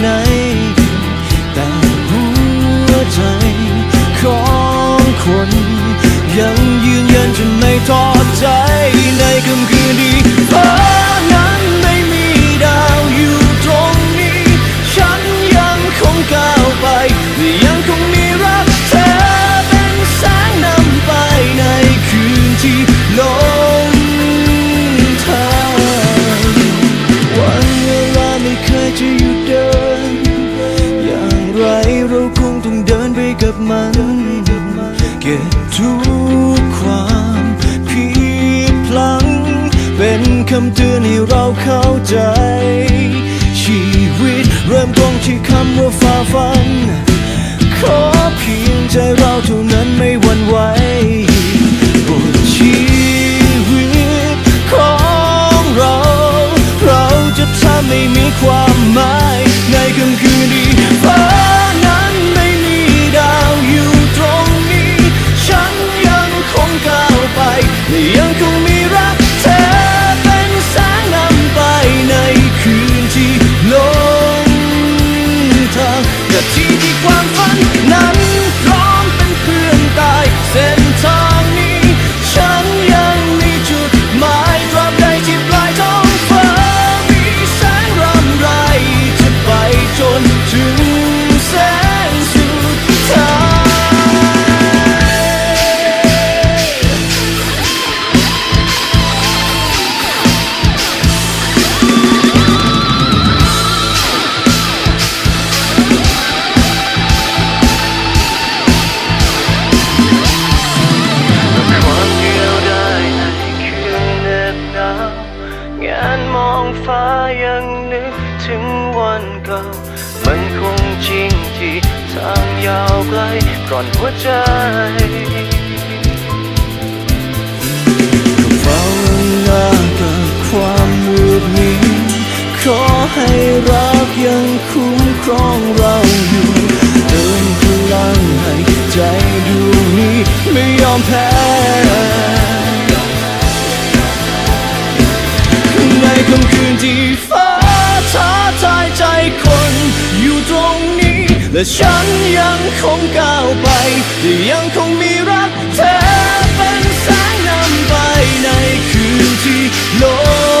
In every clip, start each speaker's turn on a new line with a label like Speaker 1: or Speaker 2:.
Speaker 1: nay ทุกความผิดพลัง เป็นคำเตือนให้เราเข้าใจ ชีวิตเริ่มต้นที่คำว่าฝ่าฟัน ยังคงมีรักเธอเป็นแสงนำไปในคืนที่ลงทางนาทีที่ความฝันนั้น ฟ้ายั
Speaker 2: งนึกถึงวันเก่า มันคงจริงที่ทางยาวไกลกร่อนหัวใจ
Speaker 1: ภาวนากับความมืดมิดขอให้รักยังคุ้มครองเราอยู่เติมพลังให้ใจดวงนี้ไม่ยอมแพ้ และฉันยังคงก้าวไปและยังคงมีรักเธอเป็นแสงนำไปในคืนที่โลก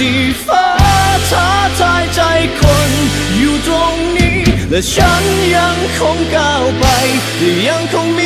Speaker 1: ที่ฟ้าท้าทายใจคนอยู่ตรงนี้ และฉันยังคงก้าวไปและยังคงมี